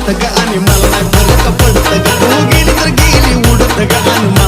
पडत ग आणि मला नाही पडत ग तर गेली उडत ग